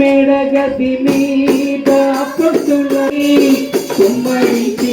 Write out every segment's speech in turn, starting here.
మెడగది మీద పట్టులని కుమ్మరించి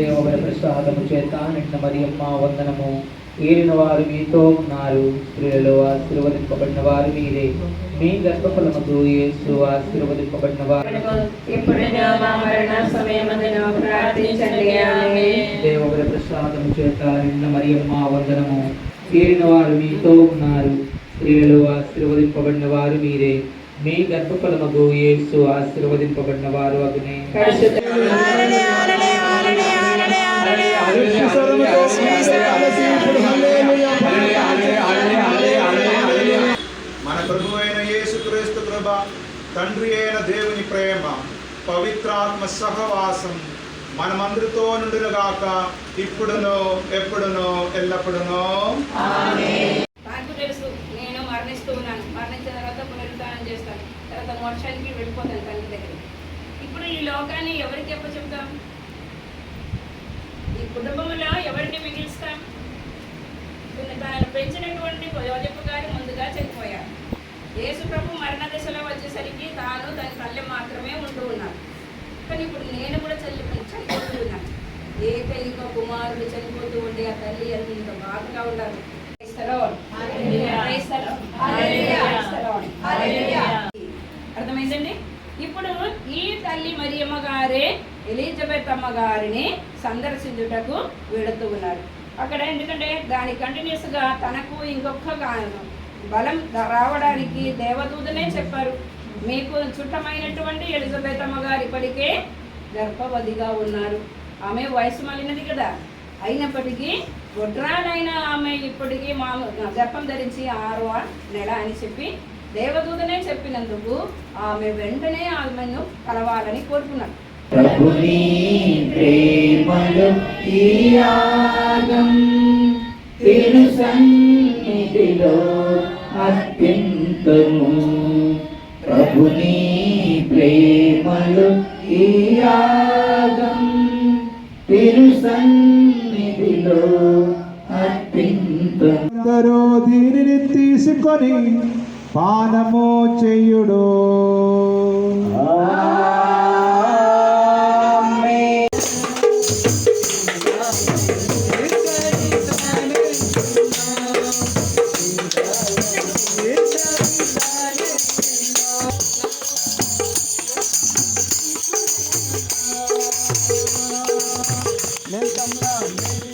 దేవుని ప్రసాదము చేత నిన్న మరియమ్మ వందనము. ఏలిన వారు మీతో ఉన్నారు. స్త్రీలలో ఆశీర్వదింపబడిన వారు మీరే. మీ గర్భఫలముకు యేసు ఆశీర్వదింపబడిన వారు. దేవుని ప్రసాదము చేత నిన్న మరియమ్మ వందనము. ఏలిన వారు మీతో ఉన్నారు. స్త్రీలలో ఆశీర్వదింపబడిన వారు మీరే. మీ గర్భఫలముకు యేసు ఆశీర్వదింపబడిన వారు అగునే. మన ప్రభు అయిన యేసుక్రీస్తు కృప తండ్రి అయిన దేవుని ప్రేమ పవిత్రాత్మ సహవాసం మనమందరితో నుండునుగాక ఇప్పుడునో ఎప్పుడునో ఎల్లప్పుడునో. నాకు తెలుసు నేను మరణిస్తూ ఉన్నాను. మరణించిన తర్వాత పునరుద్ధానం చేస్తాను. తర్వాత మోక్షానికి వెళ్ళిపోతాను తండ్రి దగ్గర ఇప్పుడు ఈ లోకాన్ని ఎవరికి ఎప్ప చెప్తాం ఈ కుటుంబంలో ఎవరిని మిగిలిస్తాం? తనను పెంచినటువంటి యోజప్ప గారు ముందుగా చనిపోయారు. యేసు ప్రభు మరణ దశలో వచ్చేసరికి తాను తన తల్లి మాత్రమే ఉంటూ ఉన్నారు కానీ ఇప్పుడు నేను కూడా చల్లి చనిపోతూ ఉన్నాను ఏకైక కుమారుడు చనిపోతూ ఉండే ఆ తల్లి అని ఇంత బాధగా ఉన్నారు. అర్థమైందండి? ఇప్పుడు ఈ తల్లి మరియమ్మ గారే ఎలిజబెత్ అమ్మ గారిని సందర్శించుటకు వెళుతూ ఉన్నారు అక్కడ ఎందుకంటే దాని కంటిన్యూస్గా తనకు ఇంకొక బలం రావడానికి దేవదూతనే చెప్పారు. మీకు చుట్టమైనటువంటి ఎలిజబెత్ అమ్మగారు ఇప్పటికే గర్భవతిగా ఉన్నారు. ఆమె వయసు మళ్ళినది కదా. అయినప్పటికీ గొడ్రాలైన ఆమె ఇప్పటికీ మా గర్భం ధరించి ఆరవ నెల అని చెప్పి దేవదూతనే చెప్పినందుకు ఆమె వెంటనే ఆమెను కలవాలని కోరుకున్నాడు ప్రభుని ప్రేమలో ఈ యాగం తిరు సన్నిధిలో అత్యంతము. ప్రభుని ప్రేమలో ఈ యాగం తిరు సన్నిధిలో అత్యంతము. దీనిని తీసుకొని పానము nên trong lòng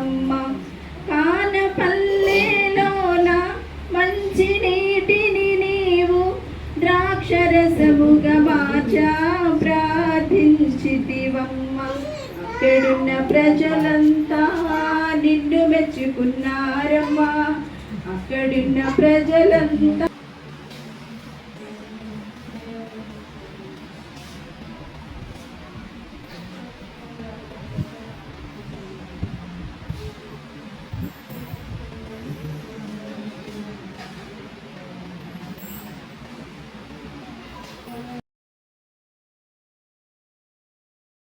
అమ్మ. మంచి నీటిని నీవు ప్రజలంతా నిన్ను మెచ్చుకున్నారమ్మా. అక్కడున్న ప్రజలంతా